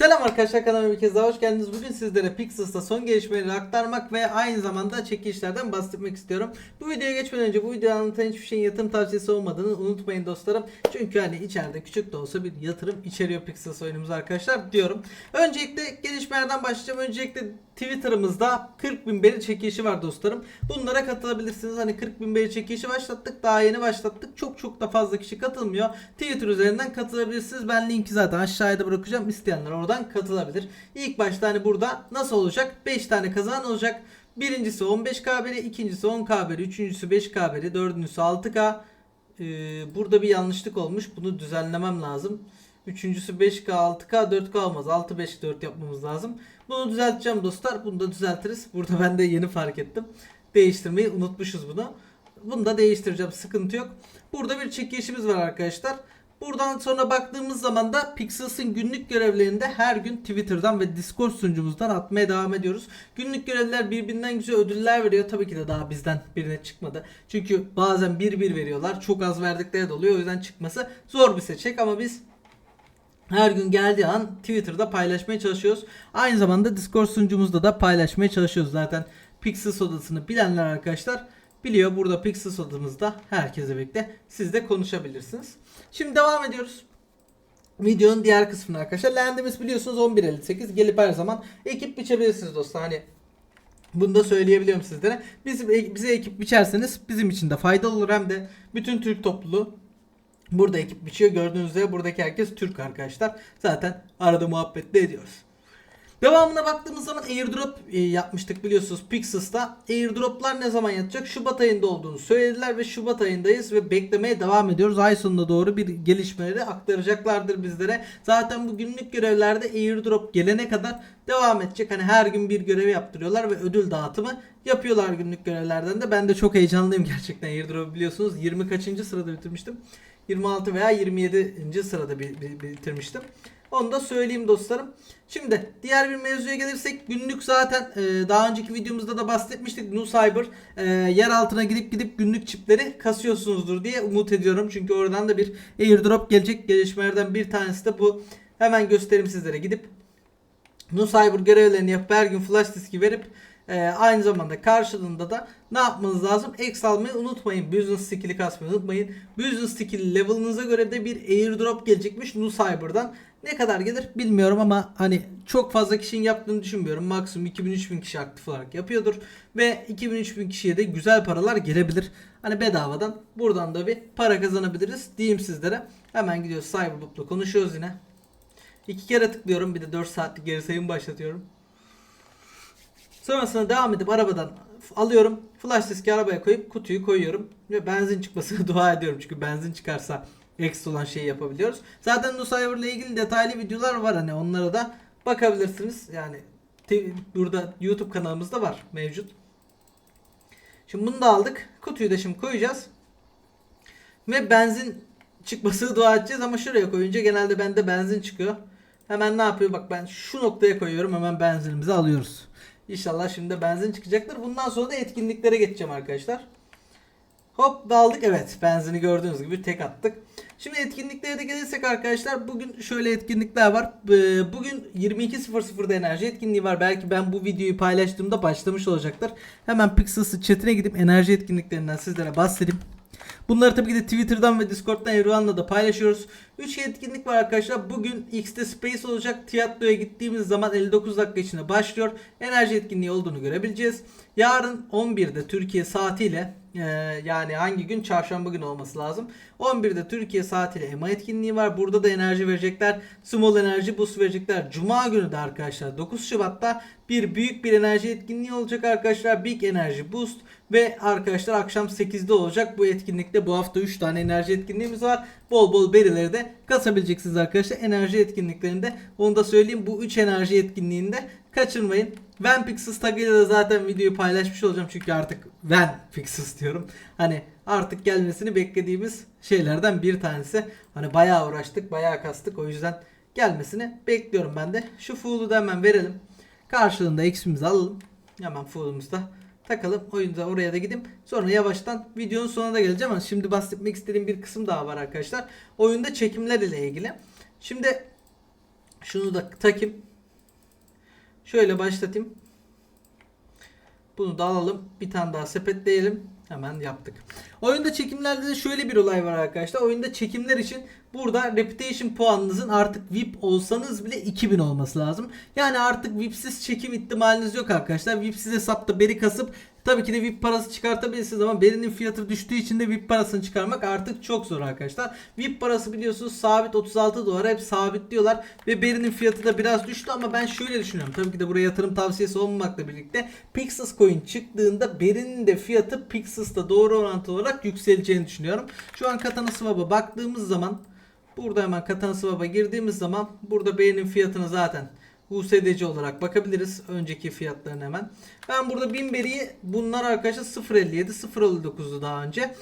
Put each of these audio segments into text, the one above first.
Selam arkadaşlar kanalıma bir kez daha hoş geldiniz. Bugün sizlere Pixels'ta son gelişmeleri aktarmak ve aynı zamanda çekilişlerden bahsetmek istiyorum. Bu videoya geçmeden önce bu videoyu anlatan hiçbir şeyin yatırım tavsiyesi olmadığını unutmayın dostlarım. Çünkü hani içeride küçük de olsa bir yatırım içeriyor Pixels oyunumuz arkadaşlar diyorum. Öncelikle gelişmelerden başlayacağım. Öncelikle Twitter'ımızda 40 bin beri çekilişi var dostlarım. Bunlara katılabilirsiniz. Hani 40 bin beri çekilişi başlattık. Daha yeni başlattık. Çok çok da fazla kişi katılmıyor. Twitter üzerinden katılabilirsiniz. Ben linki zaten aşağıya da bırakacağım. İsteyenler oradan katılabilir. İlk başta hani burada nasıl olacak? 5 tane kazanan olacak. Birincisi 15K beri, ikincisi 10K beri, üçüncüsü 5K beri, dördüncüsü 6K. Ee, burada bir yanlışlık olmuş. Bunu düzenlemem lazım. Üçüncüsü 5K, 6K, 4K olmaz. 6, 5, 4 yapmamız lazım. Bunu düzelteceğim dostlar. Bunu da düzeltiriz. Burada ben de yeni fark ettim. Değiştirmeyi unutmuşuz bunu. Bunu da değiştireceğim. Sıkıntı yok. Burada bir çekilişimiz var arkadaşlar. Buradan sonra baktığımız zaman da Pixels'ın günlük görevlerinde her gün Twitter'dan ve Discord sunucumuzdan atmaya devam ediyoruz. Günlük görevler birbirinden güzel ödüller veriyor. Tabii ki de daha bizden birine çıkmadı. Çünkü bazen 1-1 veriyorlar. Çok az verdikleri de oluyor. O yüzden çıkması zor bir seçenek ama biz her gün geldiği an Twitter'da paylaşmaya çalışıyoruz. Aynı zamanda Discord sunucumuzda da paylaşmaya çalışıyoruz. Zaten Pixels odasını bilenler arkadaşlar biliyor. Burada Pixels odamızda herkese birlikte siz de konuşabilirsiniz. Şimdi devam ediyoruz. Videonun diğer kısmına arkadaşlar. Landimiz biliyorsunuz 11.58. Gelip her zaman ekip biçebilirsiniz dostlar. Hani bunu da söyleyebiliyorum sizlere. Biz, bize ekip biçerseniz bizim için de faydalı olur. Hem de bütün Türk topluluğu Burada ekip biçiyor. Gördüğünüz üzere buradaki herkes Türk arkadaşlar. Zaten arada muhabbet de ediyoruz. Devamına baktığımız zaman airdrop e, yapmıştık biliyorsunuz Pixels'ta. Airdroplar ne zaman yatacak? Şubat ayında olduğunu söylediler ve Şubat ayındayız ve beklemeye devam ediyoruz. Ay sonuna doğru bir gelişmeleri aktaracaklardır bizlere. Zaten bu günlük görevlerde airdrop gelene kadar devam edecek. Hani her gün bir görev yaptırıyorlar ve ödül dağıtımı yapıyorlar günlük görevlerden de. Ben de çok heyecanlıyım gerçekten airdrop biliyorsunuz. 20 kaçıncı sırada bitirmiştim. 26 veya 27. sırada bitirmiştim. Onu da söyleyeyim dostlarım. Şimdi diğer bir mevzuya gelirsek günlük zaten e, daha önceki videomuzda da bahsetmiştik. Nu Cyber e, yer altına gidip gidip günlük çipleri kasıyorsunuzdur diye umut ediyorum. Çünkü oradan da bir airdrop gelecek gelişmelerden bir tanesi de bu. Hemen göstereyim sizlere gidip Nu Cyber görevlerini yapıp her gün flash diski verip ee, aynı zamanda karşılığında da ne yapmanız lazım? X almayı unutmayın. Business skill'i kasmayı unutmayın. Business skill level'ınıza göre de bir airdrop gelecekmiş Nu Cyber'dan. Ne kadar gelir bilmiyorum ama hani çok fazla kişinin yaptığını düşünmüyorum. Maksimum 2000-3000 kişi aktif olarak yapıyordur. Ve 2000-3000 kişiye de güzel paralar gelebilir. Hani bedavadan buradan da bir para kazanabiliriz diyeyim sizlere. Hemen gidiyoruz Cyberloop'la konuşuyoruz yine. İki kere tıklıyorum bir de 4 saatlik geri sayım başlatıyorum. Sonrasında devam edip arabadan alıyorum. Flash diski arabaya koyup kutuyu koyuyorum. Ve benzin çıkmasını dua ediyorum. Çünkü benzin çıkarsa ekstra olan şeyi yapabiliyoruz. Zaten Nucyber ile ilgili detaylı videolar var hani onlara da bakabilirsiniz. Yani burada YouTube kanalımızda var mevcut. Şimdi bunu da aldık. Kutuyu da şimdi koyacağız. Ve benzin çıkmasını dua edeceğiz ama şuraya koyunca genelde bende benzin çıkıyor. Hemen ne yapıyor? Bak ben şu noktaya koyuyorum. Hemen benzinimizi alıyoruz. İnşallah şimdi benzin çıkacaktır. Bundan sonra da etkinliklere geçeceğim arkadaşlar. Hop aldık. Evet benzini gördüğünüz gibi tek attık. Şimdi etkinliklere de gelirsek arkadaşlar bugün şöyle etkinlikler var. Ee, bugün 22.00'da enerji etkinliği var. Belki ben bu videoyu paylaştığımda başlamış olacaktır. Hemen Pixels'ı chatine gidip enerji etkinliklerinden sizlere bahsedeyim. Bunları tabii ki de Twitter'dan ve Discord'dan Evran'la da paylaşıyoruz. 3 etkinlik var arkadaşlar. Bugün X'te Space olacak. Tiyatroya gittiğimiz zaman 59 dakika içinde başlıyor. Enerji etkinliği olduğunu görebileceğiz. Yarın 11'de Türkiye saatiyle ee, yani hangi gün? Çarşamba günü olması lazım. 11'de Türkiye saatiyle EMA etkinliği var. Burada da enerji verecekler. Small enerji boost verecekler. Cuma günü de arkadaşlar 9 Şubat'ta bir büyük bir enerji etkinliği olacak arkadaşlar. Big Energy Boost ve arkadaşlar akşam 8'de olacak bu etkinlikte. Bu hafta 3 tane enerji etkinliğimiz var. Bol bol berileri de kasabileceksiniz arkadaşlar. Enerji etkinliklerinde onu da söyleyeyim. Bu 3 enerji etkinliğinde kaçırmayın. Van Pixels tagıyla da zaten videoyu paylaşmış olacağım çünkü artık Van Pixels diyorum. Hani artık gelmesini beklediğimiz şeylerden bir tanesi. Hani bayağı uğraştık, bayağı kastık. O yüzden gelmesini bekliyorum ben de. Şu fool'u da hemen verelim. Karşılığında X'imizi alalım. Hemen fool'umuzu da takalım. Oyunda oraya da gideyim. Sonra yavaştan videonun sonuna da geleceğim ama şimdi bahsetmek istediğim bir kısım daha var arkadaşlar. Oyunda çekimler ile ilgili. Şimdi Şunu da takayım. Şöyle başlatayım. Bunu da alalım. Bir tane daha sepetleyelim. Hemen yaptık. Oyunda çekimlerde de şöyle bir olay var arkadaşlar. Oyunda çekimler için burada reputation puanınızın artık VIP olsanız bile 2000 olması lazım. Yani artık VIP'siz çekim ihtimaliniz yok arkadaşlar. VIP'siz hesapta beri kasıp tabii ki de VIP parası çıkartabilirsiniz ama berinin fiyatı düştüğü için de VIP parasını çıkarmak artık çok zor arkadaşlar. VIP parası biliyorsunuz sabit 36 dolar hep sabit diyorlar ve berinin fiyatı da biraz düştü ama ben şöyle düşünüyorum. Tabii ki de buraya yatırım tavsiyesi olmamakla birlikte Pixels coin çıktığında berinin de fiyatı Pixels'ta doğru orantılı olarak yükseleceğini düşünüyorum. Şu an Katana Swap'a baktığımız zaman burada hemen Katana Swap'a girdiğimiz zaman burada berinin fiyatını zaten USDC olarak bakabiliriz. Önceki fiyatlarını hemen. Ben burada 1000 beriyi bunlar arkadaşlar 0.57 0.59'du daha önce.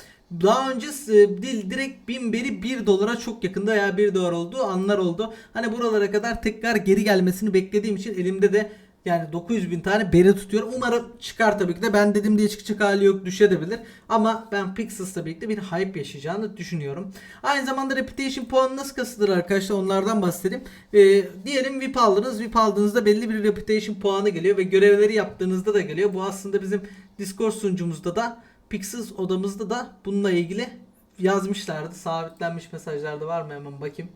Daha önce e, dil direkt 1000 beri 1 dolara çok yakında ya 1 dolar olduğu anlar oldu. Hani buralara kadar tekrar geri gelmesini beklediğim için elimde de yani 900 bin tane beri tutuyor. Umarım çıkar tabii ki de. Ben dedim diye çıkacak hali yok düşebilir. Ama ben Pixels'la birlikte bir hype yaşayacağını düşünüyorum. Aynı zamanda reputation puanı nasıl kasılır arkadaşlar onlardan bahsedeyim. Ee, diyelim VIP aldınız. VIP aldığınızda belli bir reputation puanı geliyor ve görevleri yaptığınızda da geliyor. Bu aslında bizim Discord sunucumuzda da Pixels odamızda da bununla ilgili yazmışlardı. Sabitlenmiş mesajlarda var mı hemen bakayım.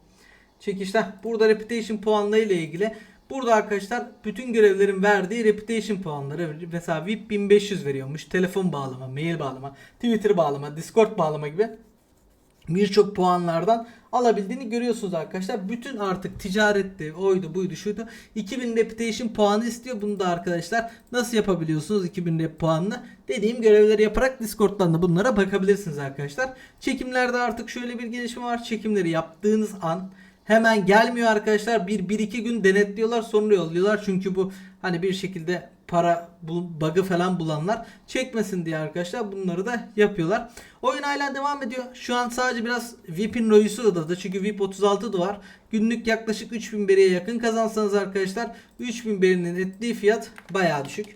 Çekişler. Burada reputation puanları ile ilgili Burada arkadaşlar bütün görevlerin verdiği reputation puanları mesela VIP 1500 veriyormuş. Telefon bağlama, mail bağlama, Twitter bağlama, Discord bağlama gibi birçok puanlardan alabildiğini görüyorsunuz arkadaşlar. Bütün artık ticaretti, oydu, buydu, şuydu. 2000 reputation puanı istiyor. Bunu da arkadaşlar nasıl yapabiliyorsunuz 2000 rep puanını? Dediğim görevleri yaparak Discord'dan da bunlara bakabilirsiniz arkadaşlar. Çekimlerde artık şöyle bir gelişme var. Çekimleri yaptığınız an hemen gelmiyor arkadaşlar. Bir, bir iki gün denetliyorlar sonra yolluyorlar. Çünkü bu hani bir şekilde para bu bug'ı falan bulanlar çekmesin diye arkadaşlar bunları da yapıyorlar. Oyun hala devam ediyor. Şu an sadece biraz VIP'in royusu ödedi. Çünkü VIP 36 dolar. Günlük yaklaşık 3000 beriye yakın kazansanız arkadaşlar 3000 berinin ettiği fiyat bayağı düşük.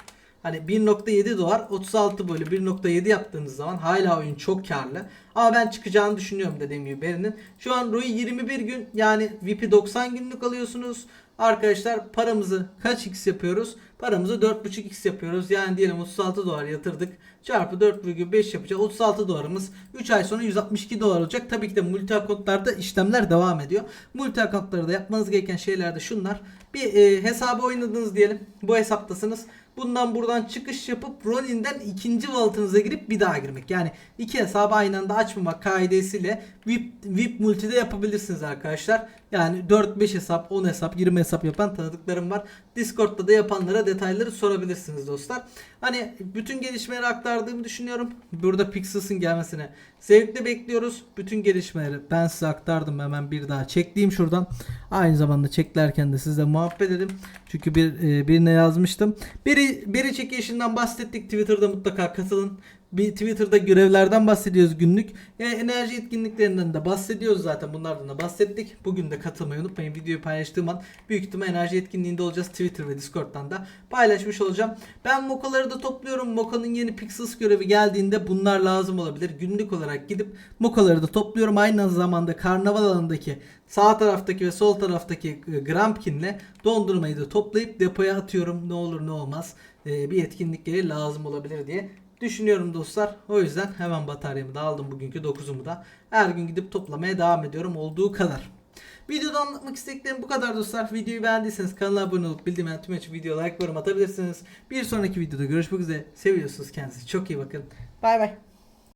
Hani 1.7 dolar 36 bölü 1.7 yaptığınız zaman hala oyun çok karlı. Ama ben çıkacağını düşünüyorum dediğim gibi Beri'nin. Şu an ROI 21 gün yani VIP'i 90 günlük alıyorsunuz. Arkadaşlar paramızı kaç x yapıyoruz? Paramızı 4.5x yapıyoruz. Yani diyelim 36 dolar yatırdık. Çarpı 4,5 yapacak. 36 dolarımız 3 ay sonra 162 dolar olacak. Tabii ki de multi accountlarda işlemler devam ediyor. Multi accountlarda yapmanız gereken şeyler de şunlar. Bir e, hesabı oynadınız diyelim. Bu hesaptasınız. Bundan buradan çıkış yapıp Ronin'den ikinci wallet'ınıza girip bir daha girmek. Yani iki hesabı aynı anda açmamak kaidesiyle VIP, VIP multide yapabilirsiniz arkadaşlar. Yani 4-5 hesap, 10 hesap, 20 hesap yapan tanıdıklarım var. Discord'da da yapanlara detayları sorabilirsiniz dostlar. Hani bütün gelişmeleri aktardığımı düşünüyorum. Burada Pixels'ın gelmesine zevkle bekliyoruz. Bütün gelişmeleri ben size aktardım. Hemen bir daha çekleyeyim şuradan. Aynı zamanda çeklerken de sizle muhabbet edelim. Çünkü bir e, birine yazmıştım. Biri biri çekilişinden bahsettik. Twitter'da mutlaka katılın. Bir Twitter'da görevlerden bahsediyoruz günlük. E, enerji etkinliklerinden de bahsediyoruz zaten. Bunlardan da bahsettik. Bugün de katılmayı unutmayın. Videoyu paylaştığım an büyük ihtimal enerji etkinliğinde olacağız. Twitter ve Discord'dan da paylaşmış olacağım. Ben mokaları da topluyorum. Moka'nın yeni Pixels görevi geldiğinde bunlar lazım olabilir. Günlük olarak gidip mokaları da topluyorum. Aynı zamanda karnaval alanındaki sağ taraftaki ve sol taraftaki e, Grampkin'le dondurmayı da toplayıp depoya atıyorum. Ne olur ne olmaz. E, bir etkinlikleri lazım olabilir diye düşünüyorum dostlar. O yüzden hemen bataryamı da aldım bugünkü 9'umu da. Her gün gidip toplamaya devam ediyorum olduğu kadar. Videoda anlatmak istediklerim bu kadar dostlar. Videoyu beğendiyseniz kanala abone olup bildirim tüm açık video like yorum atabilirsiniz. Bir sonraki videoda görüşmek üzere. Seviyorsunuz kendinizi. Çok iyi bakın. Bay bay.